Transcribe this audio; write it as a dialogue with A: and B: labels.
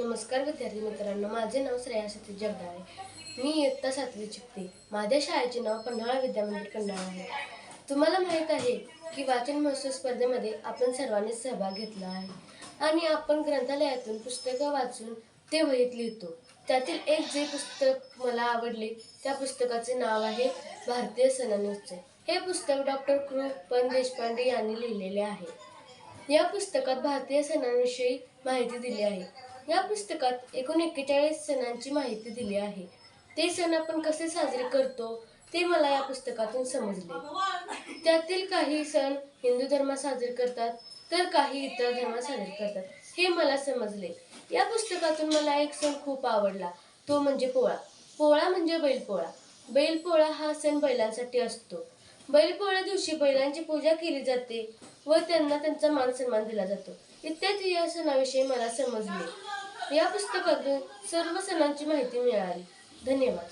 A: नमस्कार विद्यार्थी मित्रांनो माझे नाव श्रेया सतीश जगदाळे. मी इयत्ता सातवी शिकते. माझ्या शाळेचे नाव पन्हाळा विद्यामंदिर कंडाळा आहे. तुम्हाला माहीत आहे की वाचन महोत्सव स्पर्धेमध्ये आपण सर्वांनी सहभाग घेतला आहे. आणि आपण ग्रंथालयातून पुस्तकं वाचून ते वहीत लिहितो. त्यातील एक जे पुस्तक मला आवडले त्या पुस्तकाचे नाव आहे भारतीय सणानिश्चय हे पुस्तक डॉक्टर कृ पन. देशपांडे यांनी लिहिलेले आहे. या पुस्तकात भारतीय सणांविषयी माहिती दिली आहे. या पुस्तकात एकूण एक्केचाळीस सणांची माहिती दिली आहे. ते सण आपण कसे साजरे करतो ते मला या पुस्तकातून समजले. त्यातील काही सण हिंदू धर्म साजरे करतात तर काही इतर धर्म साजरे करतात हे मला समजले. या पुस्तकातून मला एक सण खूप आवडला. तो म्हणजे पोळा. पोळा म्हणजे बैलपोळा. बैलपोळा हा सण बैलांसाठी असतो. बैलपोळ्या दिवशी बैलांची पूजा केली जाते. व त्यांना त्यांचा मानसन्मान दिला जातो. इत्यादी या सणाविषयी मला समजले. या पुस्तकातून सर्व सणांची माहिती मिळाली. धन्यवाद.